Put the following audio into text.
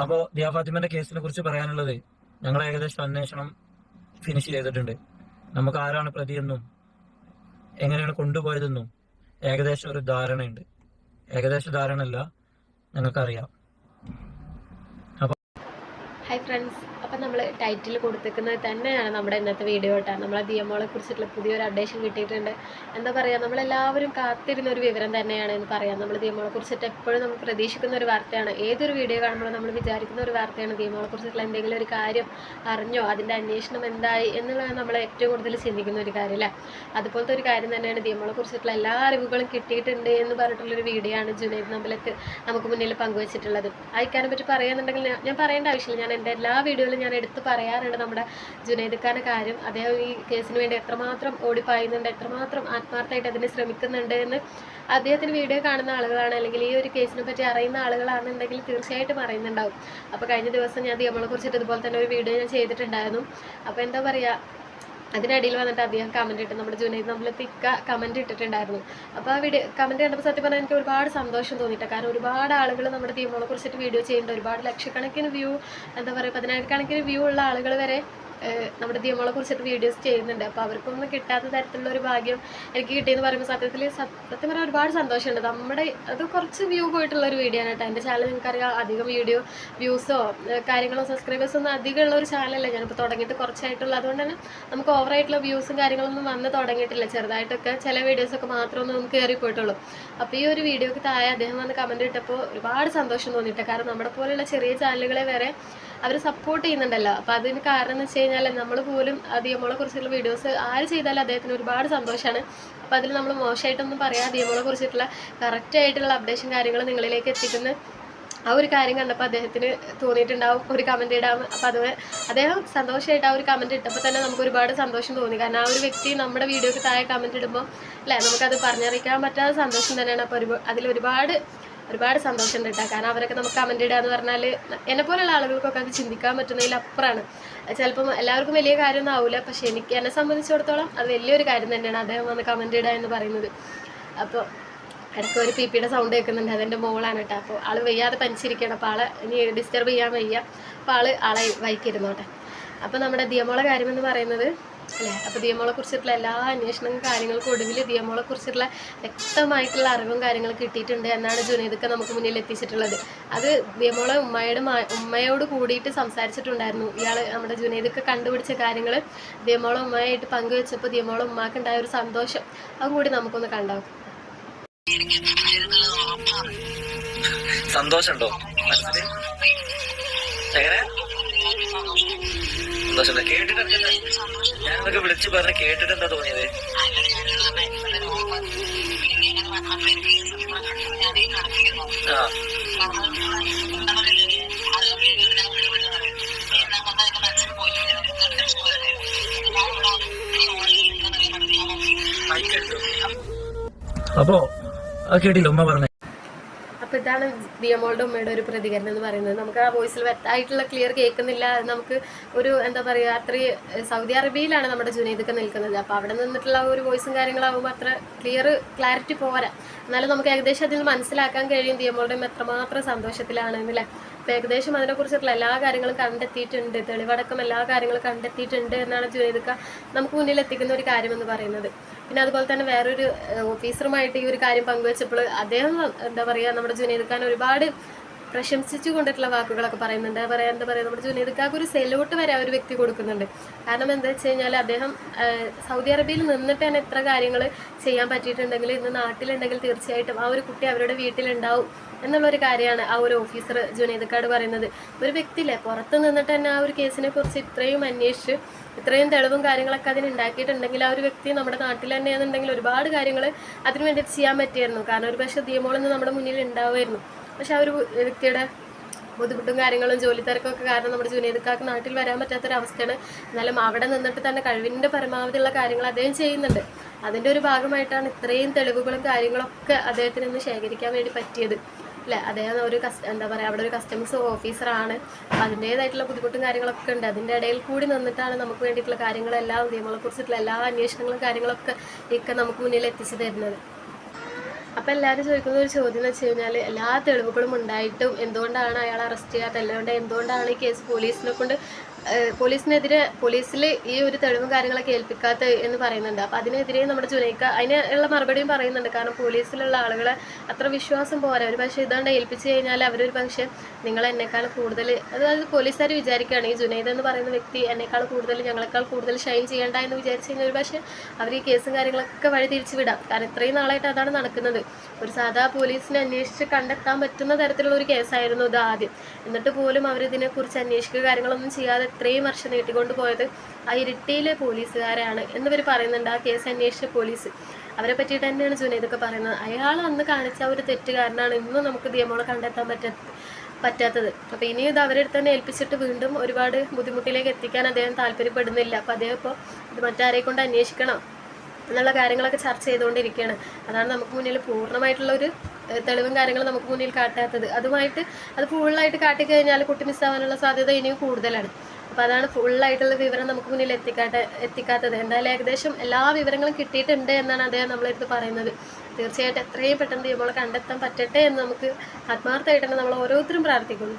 അപ്പോ ദിയാ ഫാത്തിമന്റെ കേസിനെ കുറിച്ച് പറയാനുള്ളത് ഞങ്ങൾ ഏകദേശം അന്വേഷണം ഫിനിഷ് ചെയ്തിട്ടുണ്ട്. നമുക്ക് ആരാണ് പ്രതിയെന്നും എങ്ങനെയാണ് കൊണ്ടുപോയതെന്നും ഏകദേശം ഒരു ധാരണയുണ്ട്. ഏകദേശ ധാരണ അല്ല ഞങ്ങൾക്കറിയാം. ഹായ് ഫ്രണ്ട്സ് അപ്പം നമ്മൾ ടൈറ്റിൽ കൊടുത്തേക്കുന്നത് തന്നെയാണ് നമ്മുടെ ഇന്നത്തെ വീഡിയോ കേട്ടോ നമ്മളെ ദിയമോളെ കുറിച്ചിട്ടുള്ള പുതിയൊരു അപ്ഡേഷൻ കിട്ടിയിട്ടുണ്ട്. എന്താ പറയുക നമ്മളെല്ലാവരും കാത്തിരുന്ന ഒരു വിവരം തന്നെയാണ് എന്ന് പറയാം. നമ്മൾ ദിയമോളെ കുറിച്ചിട്ട് എപ്പോഴും നമ്മൾ പ്രതീക്ഷിക്കുന്ന ഒരു വാർത്തയാണ്. ഏതൊരു വീഡിയോ കാണുമ്പോൾ നമ്മൾ വിചാരിക്കുന്ന ഒരു വാർത്തയാണ് ദിയമോളെ കുറിച്ചിട്ടുള്ള എന്തെങ്കിലും ഒരു കാര്യം അറിഞ്ഞോ അതിന്റെ അന്വേഷണം എന്തായി എന്നുള്ളത് നമ്മൾ ഏറ്റവും കൂടുതൽ ചിന്തിക്കുന്ന ഒരു കാര്യമല്ല അതുപോലത്തെ ഒരു കാര്യം തന്നെയാണ് ദിയമോളെ കുറിച്ചിട്ടുള്ള എല്ലാ അറിവുകളും കിട്ടിയിട്ടുണ്ട് എന്ന് പറഞ്ഞിട്ടുള്ളൊരു വീഡിയോ ആണ് ജുനൈദ് നമ്പലത്ത് നമുക്ക് മുന്നിൽ പങ്കുവച്ചിട്ടുള്ളത്. അയക്കാനെ പറ്റി പറയുന്നുണ്ടെങ്കിൽ ഞാൻ പറയേണ്ട ആവശ്യമില്ല. ഞാൻ എന്റെ എല്ലാ വീഡിയോയിലും ഞാൻ എടുത്തു പറയാറുണ്ട് നമ്മുടെ ജുനൈദ് ഖാന്റെ കാര്യം. അദ്ദേഹം ഈ കേസിന് വേണ്ടി എത്രമാത്രം ഓടിപ്പായുന്നുണ്ട് എത്രമാത്രം ആത്മാർത്ഥമായിട്ട് അതിനെ ശ്രമിക്കുന്നുണ്ട് എന്ന് അദ്ദേഹത്തിന് വീഡിയോ കാണുന്ന ആളുകളാണ് അല്ലെങ്കിൽ ഈ ഒരു കേസിനെ പറ്റി അറിയുന്ന ആളുകളാണെന്നുണ്ടെങ്കിൽ തീർച്ചയായിട്ടും അറിയുന്നുണ്ടാവും. അപ്പോൾ കഴിഞ്ഞ ദിവസം ഞാൻ ദിയമളെ കുറിച്ചിട്ട് ഇതുപോലെ തന്നെ ഒരു വീഡിയോ ഞാൻ ചെയ്തിട്ടുണ്ടായിരുന്നു. അപ്പോൾ എന്താ പറയുക അതിനിടയിൽ വന്നിട്ട് അദ്ദേഹം കമന്റ് ഇട്ട് നമ്മുടെ ജുനൈദ് നമ്മൾ തിക്ക കമന്റ് ഇട്ടിട്ടുണ്ടായിരുന്നു. അപ്പോൾ ആ വീഡിയോ കമന്റ് കണ്ടപ്പോൾ സത്യം പറഞ്ഞാൽ എനിക്ക് ഒരുപാട് സന്തോഷം തോന്നിയിട്ട്. കാരണം ഒരുപാട് ആളുകൾ നമ്മുടെ ടീമുകളെ കുറിച്ചിട്ട് വീഡിയോ ചെയ്യുന്നുണ്ട്. ഒരുപാട് ലക്ഷക്കണക്കിന് വ്യൂ എന്താ പറയുക പതിനായിരക്കണക്കിന് വ്യൂ ഉള്ള ആളുകൾ വരെ നമ്മുടെ ദിയമോളെ കുറിച്ചിട്ട് വീഡിയോസ് ചെയ്യുന്നുണ്ട്. അപ്പോൾ അവർക്കൊന്നും കിട്ടാത്ത തരത്തിലുള്ള ഒരു ഭാഗ്യം എനിക്ക് കിട്ടിയെന്ന് പറയുമ്പോൾ സത്യത്തിൽ സത്യം പറഞ്ഞാൽ ഒരുപാട് സന്തോഷമുണ്ട്. നമ്മുടെ അത് കുറച്ച് വ്യൂ പോയിട്ടുള്ള ഒരു വീഡിയോ ആണ് കേട്ടോ. എന്റെ ചാനൽ നിങ്ങൾക്കറിയാം അധികം വീഡിയോ വ്യൂസോ കാര്യങ്ങളോ സബ്സ്ക്രൈബേഴ്സോ ഒന്നും അധികമുള്ള ഒരു ചാനലല്ല ഞാനിപ്പോൾ തുടങ്ങിയിട്ട് കുറച്ചായിട്ടുള്ള. അതുകൊണ്ട് തന്നെ നമുക്ക് ഓവറായിട്ടുള്ള വ്യൂസും കാര്യങ്ങളൊന്നും വന്ന് തുടങ്ങിയിട്ടില്ല. ചെറുതായിട്ടൊക്കെ ചില വീഡിയോസൊക്കെ മാത്രമൊന്നും നമുക്ക് കയറി പോയിട്ടുള്ളൂ. അപ്പോൾ ഈ ഒരു വീഡിയോക്ക് താഴെ അദ്ദേഹം വന്ന് കമന്റ് ഇട്ടപ്പോൾ ഒരുപാട് സന്തോഷം തോന്നിയിട്ട് കാരണം നമ്മുടെ പോലെയുള്ള ചെറിയ ചാനലുകളെ വരെ അവർ സപ്പോർട്ട് ചെയ്യുന്നുണ്ടല്ലോ. അപ്പോൾ അതിന് കാരണം എന്ന് വെച്ച് കഴിഞ്ഞാൽ നമ്മൾ പോലും ദിയമോളെ കുറിച്ചുള്ള വീഡിയോസ് ആര് ചെയ്താലും അദ്ദേഹത്തിന് ഒരുപാട് സന്തോഷമാണ് അപ്പോൾ അതിൽ നമ്മൾ മോശമായിട്ടൊന്നും പറയാം ദിയമോളെ കുറിച്ചിട്ടുള്ള കറക്റ്റായിട്ടുള്ള അപ്ഡേഷൻ കാര്യങ്ങൾ നിങ്ങളിലേക്ക് എത്തിക്കുന്ന ആ ഒരു കാര്യം കണ്ടപ്പോൾ അദ്ദേഹത്തിന് തോന്നിയിട്ടുണ്ടാവും. ഒരു കമന്റ് ഇടാം. അപ്പോൾ അത് അദ്ദേഹം സന്തോഷമായിട്ട് ആ ഒരു കമന്റ് ഇട്ടപ്പോൾ തന്നെ നമുക്ക് ഒരുപാട് സന്തോഷം തോന്നി. കാരണം ആ ഒരു വ്യക്തി നമ്മുടെ വീഡിയോക്ക് താഴെ കമന്റ് ഇടുമ്പോൾ അല്ലേ നമുക്കത് പറഞ്ഞറിയിക്കാൻ പറ്റാത്ത സന്തോഷം തന്നെയാണ്. അപ്പോൾ ഒരു അതിൽ ഒരുപാട് ഒരുപാട് സന്തോഷം കേട്ടോ. കാരണം അവരൊക്കെ നമുക്ക് കമന്റ് ഇടുക എന്ന് പറഞ്ഞാൽ എന്നെ പോലുള്ള ആളുകൾക്കൊക്കെ അത് ചിന്തിക്കാൻ പറ്റുന്നതിൽ അപ്പുറമാണ് ചിലപ്പം എല്ലാവർക്കും വലിയ കാര്യമൊന്നും ആവില്ല പക്ഷെ എനിക്ക് എന്നെ സംബന്ധിച്ചിടത്തോളം അത് വലിയൊരു കാര്യം തന്നെയാണ് അദ്ദേഹം വന്ന് കമന്റ് ഇടുക എന്ന് പറയുന്നത്. അപ്പോൾ ഇടയ്ക്ക് ഒരു പി പിയുടെ സൗണ്ട് കേൾക്കുന്നുണ്ട്. അതെന്റെ മോളാണ് കേട്ടോ. അപ്പോൾ ആൾ വയ്യാതെ പനിച്ചിരിക്കണം അപ്പോൾ ആളെ ഇനി ഡിസ്റ്റർബ് ചെയ്യാൻ വയ്യ. അപ്പോൾ ആൾ ആളെ വൈക്കിരുന്നോട്ടെ അപ്പോൾ നമ്മുടെ ദിയമോളെ കാര്യമെന്ന് പറയുന്നത് അല്ലേ? അപ്പോൾ ദിയമോളെ കുറിച്ചിട്ടുള്ള എല്ലാ അന്വേഷണവും കാര്യങ്ങൾക്കും ഒടുവിൽ ദിയമോളെ കുറിച്ചിട്ടുള്ള വ്യക്തമായിട്ടുള്ള അറിവും കാര്യങ്ങളും കിട്ടിയിട്ടുണ്ട് എന്നാണ് ജുനീദൊക്കെ നമുക്ക് മുന്നിൽ എത്തിച്ചിട്ടുള്ളത്. അത് ദിയമോളെ ഉമ്മയുടെ ഉമ്മയോട് കൂടിയിട്ട് സംസാരിച്ചിട്ടുണ്ടായിരുന്നു. ഇയാൾ നമ്മുടെ ജുനീദൊക്കെ കണ്ടുപിടിച്ച കാര്യങ്ങൾ ദിയമോളെ ഉമ്മയായിട്ട് പങ്കുവെച്ചപ്പോൾ ദിയമോളെ ഉമ്മാക്ക് ഉണ്ടായ ഒരു സന്തോഷം. അതും കൂടി നമുക്കൊന്ന് കണ്ടാവും സന്തോഷമുണ്ടോ? എങ്ങനെ? സന്തോഷം കേട്ടിട്ട് ഞാനൊക്കെ വിളിച്ചു പറഞ്ഞ് കേട്ടിട്ട് എന്താ തോന്നിയത്? ആ. അപ്പോ ആ കേട്ടില്ല ഉമ്മ പറഞ്ഞ. ഇതാണ് ദിയമോളുടെ ഉമ്മയുടെ ഒരു പ്രതികരണം എന്ന് പറയുന്നത്. നമുക്ക് ആ വോയിസിൽ വ്യക്തമായിട്ടുള്ള ക്ലിയർ കേൾക്കുന്നില്ല. നമുക്ക് ഒരു എന്താ പറയുക അത്രയും സൗദി അറേബ്യയിലാണ് നമ്മുടെ ജുനൈദൊക്കെ നിൽക്കുന്നത്. അപ്പോൾ അവിടെ നിന്നിട്ടുള്ള ഒരു വോയിസും കാര്യങ്ങളാകുമ്പോൾ അത്ര ക്ലിയർ ക്ലാരിറ്റി പോരാ. എന്നാലും നമുക്ക് ഏകദേശം അതിൽ മനസ്സിലാക്കാൻ കഴിയും ദിയമോളുടെ എത്രമാത്രം സന്തോഷത്തിലാണ് അല്ലേ അപ്പോൾ ഏകദേശം അതിനെക്കുറിച്ചിട്ടുള്ള എല്ലാ കാര്യങ്ങളും കണ്ടെത്തിയിട്ടുണ്ട്. തെളിവടക്കം എല്ലാ കാര്യങ്ങളും കണ്ടെത്തിയിട്ടുണ്ട് എന്നാണ് ജുനൈദക്ക നമുക്ക് മുന്നിൽ എത്തിക്കുന്ന ഒരു കാര്യമെന്ന് പറയുന്നത്. പിന്നെ അതുപോലെ തന്നെ വേറൊരു ഓഫീസറുമായിട്ട് ഈ ഒരു കാര്യം പങ്കുവച്ചപ്പോൾ അദ്ദേഹം എന്താ പറയുക നമ്മുടെ ജുനീദ് ഖാൻ ഒരുപാട് പ്രശംസിച്ചു കൊണ്ടിട്ടുള്ള വാക്കുകളൊക്കെ പറയുന്നുണ്ട്. പറയാ എന്താ പറയുക നമ്മുടെ ജുനീദ്ക്കാക്ക് ഒരു സെലൂട്ട് വരെ ആ ഒരു വ്യക്തി കൊടുക്കുന്നുണ്ട്. കാരണം എന്താ വെച്ച് കഴിഞ്ഞാൽ അദ്ദേഹം സൗദി അറേബ്യയിൽ നിന്നിട്ട് തന്നെ എത്ര കാര്യങ്ങൾ ചെയ്യാൻ പറ്റിയിട്ടുണ്ടെങ്കിൽ ഇന്ന് നാട്ടിലുണ്ടെങ്കിൽ തീർച്ചയായിട്ടും ആ ഒരു കുട്ടി അവരുടെ വീട്ടിലുണ്ടാവും എന്നുള്ളൊരു കാര്യമാണ് ആ ഒരു ഓഫീസർ ജുനീദ്ക്കാട് പറയുന്നത്. ഒരു വ്യക്തിയില്ലേ പുറത്ത് നിന്നിട്ട് തന്നെ ആ ഒരു കേസിനെ കുറിച്ച് ഇത്രയും അന്വേഷിച്ച് ഇത്രയും തെളിവും കാര്യങ്ങളൊക്കെ അതിന് ഉണ്ടാക്കിയിട്ടുണ്ടെങ്കിൽ ആ ഒരു വ്യക്തി നമ്മുടെ നാട്ടിൽ തന്നെയാണെന്നുണ്ടെങ്കിൽ ഒരുപാട് കാര്യങ്ങൾ അതിന് വേണ്ടിയിട്ട് ചെയ്യാൻ പറ്റിയായിരുന്നു. കാരണം ഒരു പക്ഷേ ദീമോളൊന്നും നമ്മുടെ മുന്നിൽ ഉണ്ടാവുമായിരുന്നു. പക്ഷെ ആ ഒരു വ്യക്തിയുടെ ബുദ്ധിമുട്ടും കാര്യങ്ങളും ജോലി തിരക്കൊക്കെ കാരണം നമ്മുടെ ജുനൈദക്കാർക്ക് നാട്ടിൽ വരാൻ പറ്റാത്തൊരവസ്ഥയാണ്. എന്നാലും അവിടെ നിന്നിട്ട് തന്നെ കഴിവിന്റെ പരമാവധിയുള്ള കാര്യങ്ങൾ അദ്ദേഹം ചെയ്യുന്നുണ്ട്. അതിന്റെ ഒരു ഭാഗമായിട്ടാണ് ഇത്രയും തെളിവുകളും കാര്യങ്ങളൊക്കെ അദ്ദേഹത്തിന് ഇന്ന് ശേഖരിക്കാൻ വേണ്ടി പറ്റിയത്. അല്ലേ? അദ്ദേഹം ഒരു കസ് എന്താ പറയുക അവിടെ ഒരു കസ്റ്റംസ് ഓഫീസറാണ് അപ്പം അതിന്റേതായിട്ടുള്ള ബുദ്ധിമുട്ടും കാര്യങ്ങളൊക്കെ ഉണ്ട്. അതിന്റെ ഇടയിൽ കൂടി നിന്നിട്ടാണ് നമുക്ക് വേണ്ടിയിട്ടുള്ള കാര്യങ്ങളെല്ലാം നിയമങ്ങളെക്കുറിച്ചിട്ടുള്ള എല്ലാ അന്വേഷണങ്ങളും കാര്യങ്ങളൊക്കെ ഒക്കെ നമുക്ക് മുന്നിൽ എത്തിച്ചു തരുന്നത്. അപ്പം എല്ലാവരും ചോദിക്കുന്ന ഒരു ചോദ്യം എന്ന് വെച്ച് കഴിഞ്ഞാൽ എല്ലാ തെളിവുകളും ഉണ്ടായിട്ടും എന്തുകൊണ്ടാണ് അയാൾ അറസ്റ്റ് ചെയ്യാത്തത്? അല്ലാണ്ട് എന്തുകൊണ്ടാണ് ഈ കേസ് പോലീസിനെ കൊണ്ട് പോലീസിനെതിരെ പോലീസിൽ ഈ ഒരു തെളിവും കാര്യങ്ങളൊക്കെ ഏൽപ്പിക്കാത്ത എന്ന് പറയുന്നുണ്ട്. അപ്പം അതിനെതിരെ നമ്മുടെ ജുനൈക്ക അതിനുള്ള മറുപടിയും പറയുന്നുണ്ട്. കാരണം പോലീസിലുള്ള ആളുകളെ അത്ര വിശ്വാസം പോരാ. ഒരു പക്ഷേ ഇതാണ്ട് ഏൽപ്പിച്ച് കഴിഞ്ഞാൽ അവരൊരു പക്ഷേ നിങ്ങൾ എന്നെക്കാൾ കൂടുതൽ അതായത് പോലീസുകാർ വിചാരിക്കുകയാണ്. ഈ ജുനൈദ് എന്ന് പറയുന്ന വ്യക്തി എന്നെക്കാൾ കൂടുതൽ ഞങ്ങളെക്കാൾ കൂടുതൽ ഷൈൻ ചെയ്യേണ്ട എന്ന് വിചാരിച്ച് കഴിഞ്ഞാൽ ഒരു പക്ഷേ അവർ ഈ കേസും കാര്യങ്ങളൊക്കെ വഴി തിരിച്ചു വിടാം. കാരണം ഇത്രയും നാളായിട്ട് അതാണ് നടക്കുന്നത്. ഒരു സാധാ പോലീസിനെ അന്വേഷിച്ച് കണ്ടെത്താൻ പറ്റുന്ന തരത്തിലുള്ള ഒരു കേസായിരുന്നു ഇത് ആദ്യം. എന്നിട്ട് പോലും അവരിതിനെക്കുറിച്ച് അന്വേഷിക്കുക കാര്യങ്ങളൊന്നും ചെയ്യാതെ ഇത്രയും വർഷം നീട്ടിക്കൊണ്ട് പോയത് ആ ഇരിട്ടിയിലെ പോലീസുകാരാണ് എന്നിവർ പറയുന്നുണ്ട്. ആ കേസ് അന്വേഷിച്ച പോലീസ്. അവരെ പറ്റിയിട്ട് തന്നെയാണ് ജുനൈദൊക്കെ പറയുന്നത്. അയാൾ അന്ന് കാണിച്ച ഒരു ഒരു തെറ്റുകാരനാണ് ഇന്നും നമുക്ക് ദിയമോളെ കണ്ടെത്താൻ പറ്റാത്ത പറ്റാത്തത്. അപ്പോൾ ഇനി ഇത് അവരെടുത്ത് തന്നെ ഏൽപ്പിച്ചിട്ട് വീണ്ടും ഒരുപാട് ബുദ്ധിമുട്ടിലേക്ക് എത്തിക്കാൻ അദ്ദേഹം താല്പര്യപ്പെടുന്നില്ല. അപ്പോൾ അദ്ദേഹം ഇപ്പോൾ ഇത് മറ്റാരെ കൊണ്ട് അന്വേഷിക്കണം എന്നുള്ള കാര്യങ്ങളൊക്കെ ചർച്ച ചെയ്തുകൊണ്ടിരിക്കുകയാണ്. അതാണ് നമുക്ക് മുന്നിൽ പൂർണമായിട്ടുള്ള ഒരു തെളിവും കാര്യങ്ങളും നമുക്ക് മുന്നിൽ കാട്ടാത്തത്. അതുമായിട്ട് അത് ഫുള്ളായിട്ട് കാട്ടിക്കഴിഞ്ഞാൽ കുട്ടി മിസ്സാവാനുള്ള സാധ്യത ഇനിയും കൂടുതലാണ്. അപ്പോൾ അതാണ് ഫുള്ളായിട്ടുള്ള വിവരം നമുക്ക് മുന്നിൽ എത്തിക്കാട്ട് എത്തിക്കാത്തത്. എന്തായാലും ഏകദേശം എല്ലാ വിവരങ്ങളും കിട്ടിയിട്ടുണ്ട് എന്നാണ് അദ്ദേഹം നമ്മളെടുത്ത് പറയുന്നത്. തീർച്ചയായിട്ടും എത്രയും പെട്ടെന്ന് ഇവളെ കണ്ടെത്താൻ പറ്റട്ടെ എന്ന് നമുക്ക് ആത്മാർത്ഥമായിട്ട് തന്നെ നമ്മൾ ഓരോരുത്തരും പ്രാർത്ഥിക്കുന്നു.